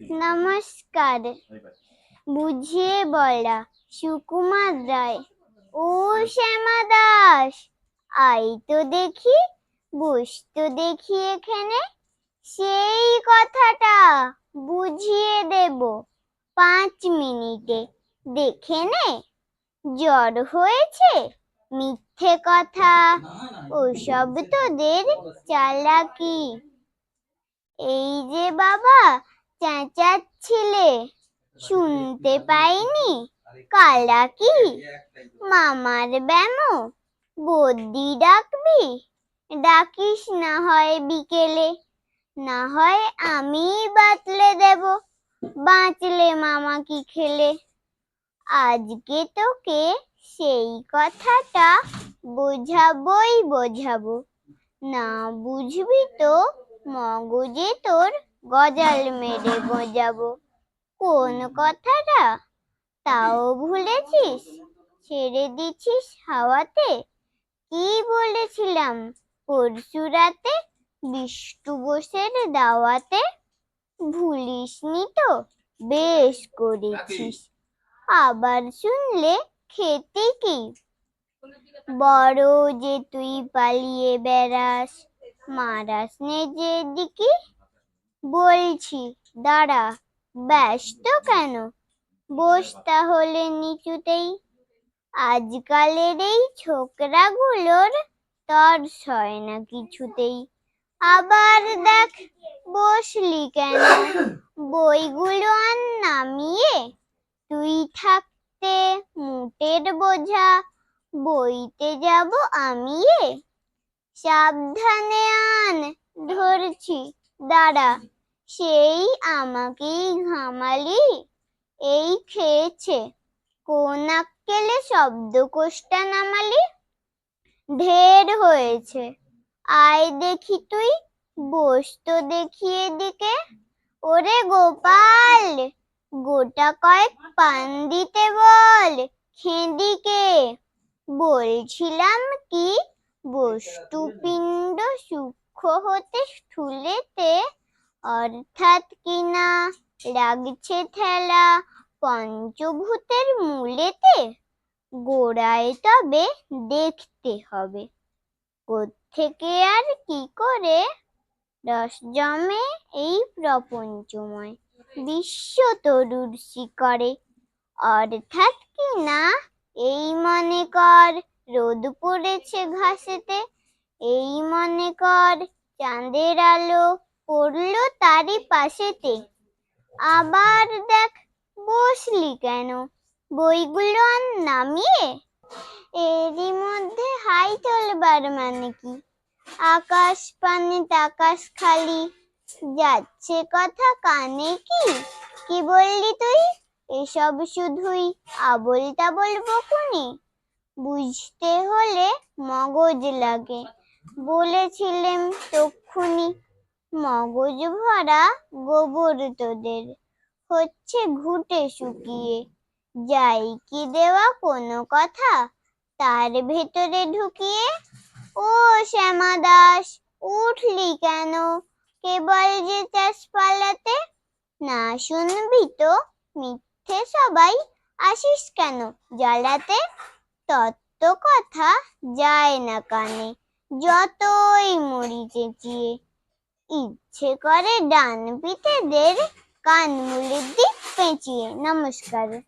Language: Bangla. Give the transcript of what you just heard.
নমস্কার। বুঝিয়ে বলা, সুকুমার রায় ও শ্যামা দাস। আই তো দেখি বস তো দেখি এখানে। সেই কথাটা বুঝিয়ে দেব। পাঁচ মিনিটে, দেখে নে। জ্বর হয়েছে? মিথ্যে কথা। ওসব তোদের চালাকি। এই যে বাবা চেঁচাচ্ছিলে। শুনতে পাইনি? কালা কি? মামার ব্যামো, বদ্যি ডাকবি? ডাকিস না হয় বিকেলে, না হয় আমি বাতলে দেব। বাঁচলে মামা কি খেলে? আজকে তোকে সেই কথাটা বোঝাবই বোঝাবো। না বুঝবি তো মগজে তোর গজাল মেরে বোঝাবো কোন কথাটা? তাও ভুলেছিস? ছেড়ে দিছিস হাওয়াতে? কি বলেছিলাম? পরশু রাতে বিষ্টু বোসের দাওয়াতে? ভুলিসনি তো? বেশ করেছিস। আবার শুনলে খেতে কি? বড় যে তুই পালিয়ে বেড়াস, মারাস নে যে দিকে বলছি, দাঁড়া, ব্যস্ত কেন? বস তাহলে নিচুতেই। আজকালের এই ছোকরাগুলোর তর্স হয় না কিছুতেই। আবার দেখ, বসলি কেন? বইগুলো আর নামিয়ে তুই থাকতে মুটের বোঝা। বইতে যাব আমিয়ে। সাবধানে আন, ধরছি। দাঁড়া, সেই আমাকেই ঘামালি। এই খেয়েছে। কোন আক্কেলে শব্দকোষটা নামালি? ঢের হয়েছে। আয় দেখি তুই, বস তো দেখি এদিকে। ওরে গোপাল, গোটা কয়েক পান দিতে বল, খেদিকে। বলছিলাম কি বস্তুপিণ্ড সূক্ষ্ম হতে স্থূলেতে অর্থাৎ কিনা? লাগছে ঠেলা পঞ্চভূতের মূলেতে? গোড়ায় তবে দেখতে হবে। কোত্থেকে আর কি করে? রস জমে এই প্রপঞ্চময় বিশ্ব তরুর শিকরে অর্থাৎ কি না এই মনে কর, রোদ পড়েছে ঘাসেতে। এই মনে কর চাঁদের আলো পড়ল তারই পাশেতে। আবার দেখ বসলি কেন? বইগুলো আর নামিয়ে? এরই মধ্যে হাই চলবার মানে কি? আকাশ পানে আকাশ খালি, যাচ্ছে কথা কানে কি? কি বললি তুই? এসব শুধুই আবল তাবল বকুনি। বুঝতে হলে মগজ লাগে। বলেছিলেম তক্ষুনি, মগজ ভরা গোবর তোদের। হচ্ছে ঘুটে শুকিয়ে। যাই কি দেওয়া কোনো কথা, তার ভেতরে ঢুকিয়ে, ও শ্যামা দাস, উঠলি কেন? কেবল যে চাষ পালাতে? না শুনবি তো, মিথ্যে সবাই আসিস কেন? জ্বালাতে? তত্ত্ব কথা যায় না কানে। যতই মরি চেঁচিয়ে ইচ্ছে করে ডান পিঠেদের কান মুলির দিক পেঁচিয়ে। নমস্কার।